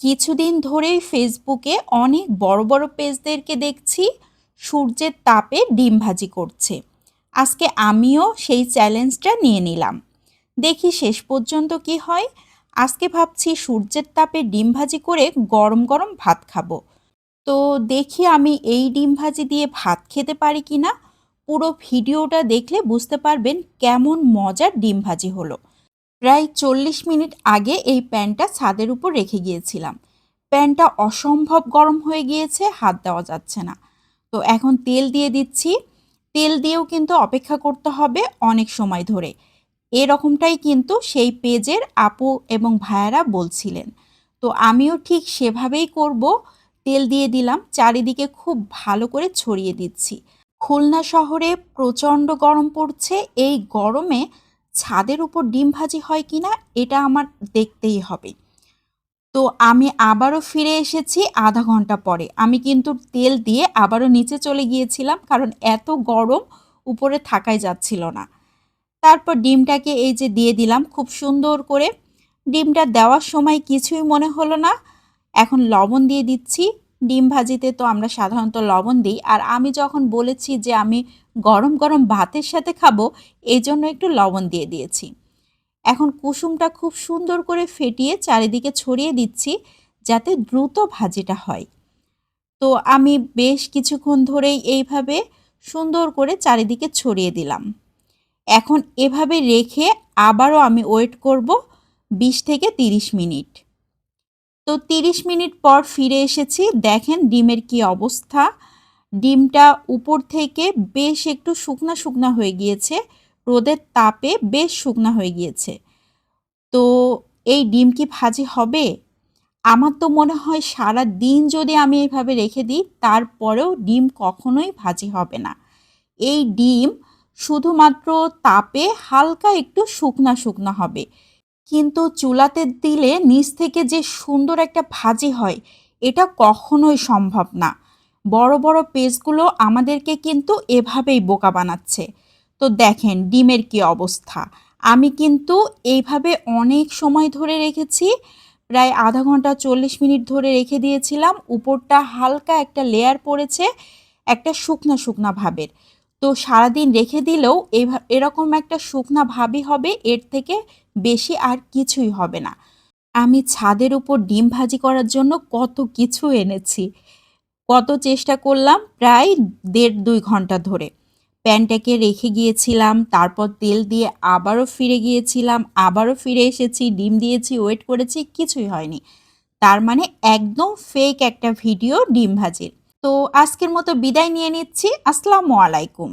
কিছুদিন ধরেই ফেসবুকে অনেক বড় বড় পেজদেরকে দেখছি সূর্যের তাপে ডিম ভাজি করছে। আজকে আমিও সেই চ্যালেঞ্জটা নিয়ে নিলাম। দেখি শেষ পর্যন্ত কি হয়। আজকে ভাবছি সূর্যের তাপে ডিম ভাজি করে গরম গরম ভাত খাব। তো দেখি আমি এই ডিম ভাজি দিয়ে ভাত খেতে পারি কি না পুরো ভিডিওটা দেখলে বুঝতে পারবেন কেমন মজার ডিম ভাজি হলো। প্রায় চল্লিশ মিনিট আগে এই প্যানটা ছাদের উপর রেখে গিয়েছিলাম। প্যানটা অসম্ভব গরম হয়ে গিয়েছে, হাত দেওয়া যাচ্ছে না। তো এখন তেল দিয়ে দিচ্ছি। তেল দিয়েও কিন্তু অপেক্ষা করতে হবে অনেক সময় ধরে। এরকমটাই কিন্তু সেই পেজের আপু এবং ভাইয়ারা বলছিলেন। তো আমিও ঠিক সেভাবেই করব। তেল দিয়ে দিলাম, চারিদিকে খুব ভালো করে ছড়িয়ে দিচ্ছি। খুলনা শহরে প্রচণ্ড গরম পড়ছে। এই গরমে ছাদের উপর ডিম ভাজি হয় কি না এটা আমার দেখতেই হবে। তো আমি আবারও ফিরে এসেছি আধা ঘণ্টা পরে। আমি কিন্তু তেল দিয়ে আবারও নিচে চলে গিয়েছিলাম কারণ এত গরম উপরে থাকাই যাচ্ছিল না। তারপর ডিমটাকে এই যে দিয়ে দিলাম খুব সুন্দর করে। ডিমটা দেওয়ার সময় কিছুই মনে হলো না। এখন লবণ দিয়ে দিচ্ছি। ডিম ভাজিতে তো আমরা সাধারণত লবণ দিই। আর আমি যখন বলেছি যে আমি গরম গরম ভাতের সাথে খাব, এই জন্য একটু লবণ দিয়ে দিয়েছি। এখন কুসুমটা খুব সুন্দর করে ফেটিয়ে চারিদিকে ছড়িয়ে দিচ্ছি যাতে দ্রুত ভাজিটা হয়। তো আমি বেশ কিছুক্ষণ ধরেই এইভাবে সুন্দর করে চারিদিকে ছড়িয়ে দিলাম। এখন এভাবে রেখে আবারও আমি ওয়েট করব বিশ থেকে তিরিশ মিনিট। তো তিরিশ মিনিট পর ফিরে এসেছি। দেখেন ডিমের কি অবস্থা। ডিমটা উপর থেকে বেশ একটু শুকনা শুকনা হয়ে গিয়েছে। রোদের তাপে বেশ শুকনা হয়ে গিয়েছে। তো এই ডিম কি ভাজি হবে? আমার তো মনে হয় সারা দিন যদি আমি এইভাবে রেখে দিই, তারপরেও ডিম কখনোই ভাজি হবে না। এই ডিম শুধুমাত্র তাপে হালকা একটু শুকনা শুকনা হবে। কিন্তু চুলাতে দিলে নিচ থেকে যে সুন্দর একটা ভাজি হয়, এটা কখনোই সম্ভব না। বড় বড় পেজগুলো আমাদেরকে কিন্তু এভাবেই বোকা বানাচ্ছে। তো দেখেন ডিমের কি অবস্থা। আমি কিন্তু এইভাবে অনেক সময় ধরে রেখেছি, প্রায় আধা ঘণ্টা চল্লিশ মিনিট ধরে রেখে দিয়েছিলাম। উপরটা হালকা একটা লেয়ার পড়েছে, একটা শুকনা শুকনা ভাবের। তো সারাদিন রেখে দিলেও এরকম একটা শুকনা ভাবই হবে, এর থেকে বেশি আর কিছুই হবে না। আমি ছাদের উপর ডিম ভাজি করার জন্য কত কিছু এনেছি। কত চেষ্টা করলাম প্রায় দেড় দুই ঘণ্টা ধরে। প্যানটাকে রেখে গিয়েছিলাম, তারপর তেল দিয়ে আবারও ফিরে গিয়েছিলাম, আবারও ফিরে এসেছি, ডিম দিয়েছি, ওয়েট করেছি, কিছুই হয়নি। তার মানে একদম ফেক একটা ভিডিও ডিম ভাজির। তো আজকের মতো বিদায় নিয়ে নিচ্ছি। আসসালামু আলাইকুম।